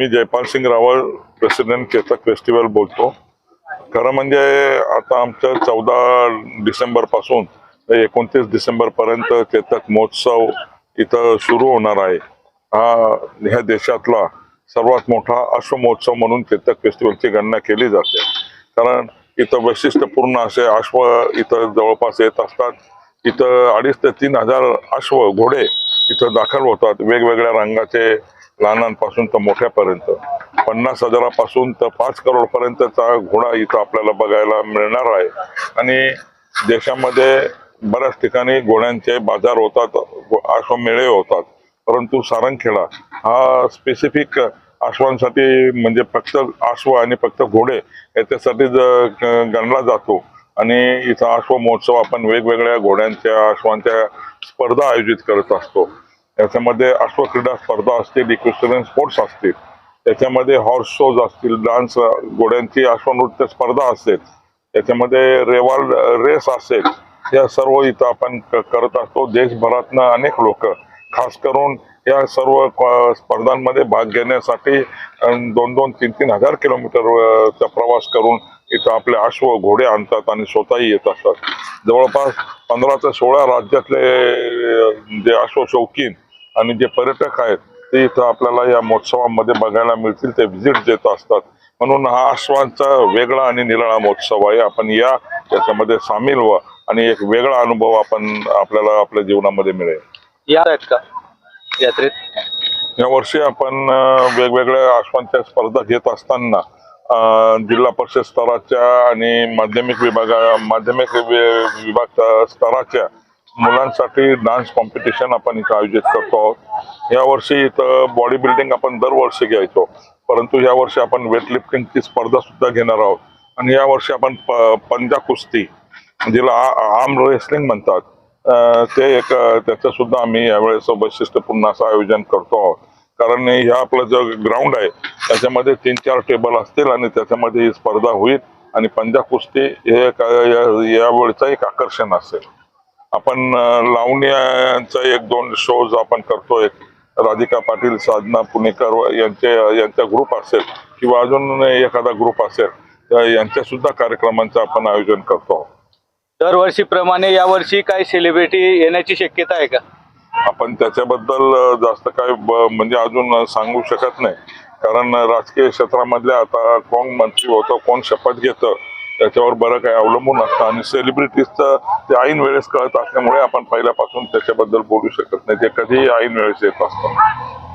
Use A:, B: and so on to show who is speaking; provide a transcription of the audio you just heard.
A: मी Jaipal Singh Rawal president Chetak festival बोलतो. खरं म्हणजे आता आमच्या चौदा डिसेंबरपासून ते एकोणतीस डिसेंबरपर्यंत केतक चेतक महोत्सव इथं सुरू होणार आहे. हा ह्या देशातला सर्वात मोठा अश्व महोत्सव म्हणून चेतक फेस्टिवलची गणना केली जाते. कारण इथं वैशिष्ट्यपूर्ण असे अश्व इथं जवळपास येत असतात. इथं अडीच ते तीन हजार अश्व घोडे इथं दाखल होतात. वेगवेगळ्या रंगाचे लहानांपासून तर मोठ्यापर्यंत. पन्नास हजारापासून तर पाच करोडपर्यंतचा घोडा इथं आपल्याला बघायला मिळणार आहे. आणि देशामध्ये बऱ्याच ठिकाणी घोड्यांचे बाजार होतात अश्व मेळे होतात. परंतु सारंगखेडा हा स्पेसिफिक अश्वांसाठी म्हणजे फक्त अश्व आणि फक्त घोडे याच्यासाठी गणला जातो. आणि इथं अश्व महोत्सव आपण वेगवेगळ्या घोड्यांच्या अश्वांच्या स्पर्धा आयोजित करत असतो. याच्यामध्ये अश्वक्रीडा स्पर्धा असतील इक्विस्टरियन स्पोर्ट्स असतील त्याच्यामध्ये हॉर्स शोज असतील डान्स घोड्यांची अश्वनृत्य स्पर्धा असेल त्याच्यामध्ये रेवाल रेस असेल या सर्व इथं आपण करत असतो. देशभरातनं अनेक लोक खास करून या सर्व स्पर्धांमध्ये भाग घेण्यासाठी दोन दोन तीन तीन हजार किलोमीटरचा प्रवास करून इथं आपले अश्व घोडे आणतात आणि स्वतःही येत असतात. जवळपास पंधरा ते सोळा राज्यातले जे अश्व शौकीन आणि जे पर्यटक आहेत ते इथं आपल्याला या महोत्सवामध्ये बघायला मिळतील ते व्हिजिट देत असतात. म्हणून हा अश्वांचा वेगळा आणि निराळा महोत्सव आहे. आपण या याच्यामध्ये सामील व्हा आणि एक वेगळा अनुभव आपण आपल्याला आपल्या जीवनामध्ये मिळेल.
B: या आहेत का यात्रेत?
A: या वर्षी आपण वेगवेगळ्या अश्वांच्या स्पर्धा घेत असताना जिल्हा परिषद स्तराच्या आणि माध्यमिक विभागा माध्यमिक वि- विभाग स्तराच्या मुलांसाठी डान्स कॉम्पिटिशन आपण इथं आयोजित करतो आहोत. यावर्षी इथं बॉडी बिल्डिंग आपण दरवर्षी घ्यायचो. परंतु यावर्षी आपण वेट लिफ्टिंगची स्पर्धा सुद्धा घेणार आहोत. आणि यावर्षी आपण प- पंजा कुस्ती जिला आर्म रेसलिंग म्हणतात. ते एक त्याचंसुद्धा त्याचं सुद्धा आम्ही यावेळेस वैशिष्ट्यपूर्ण असं आयोजन करतो आहोत. कारण ह्या आपलं जो ग्राउंड आहे त्याच्यामध्ये तीन चार टेबल असतील आणि त्याच्यामध्ये ही स्पर्धा होईल आणि पंजा कुस्ती हे एक, यावेळचं एक आकर्षण असेल. आपण लावण्याचा एक दोन शोज आपण करतोय. राधिका पाटील साधना पुणेकर यांचे यांचा ग्रुप असेल किंवा अजून एखादा ग्रुप असेल यांच्या सुद्धा कार्यक्रमांचं आपण आयोजन करतो.
B: दरवर्षीप्रमाणे यावर्षी काही सेलिब्रिटी येण्याची शक्यता आहे का?
A: आपण त्याच्याबद्दल जास्त काय म्हणजे अजून सांगू शकत नाही. कारण राजकीय क्षेत्रामधल्या आता कोण मंत्री होतं कोण शपथ घेतं त्याच्यावर बरं काही अवलंबून असतं आणि सेलिब्रिटीजचं ते ऐन वेळेस कळत असल्यामुळे आपण पहिल्यापासून त्याच्याबद्दल बोलू शकत नाही. ते कधीही ऐन वेळेस येत असतं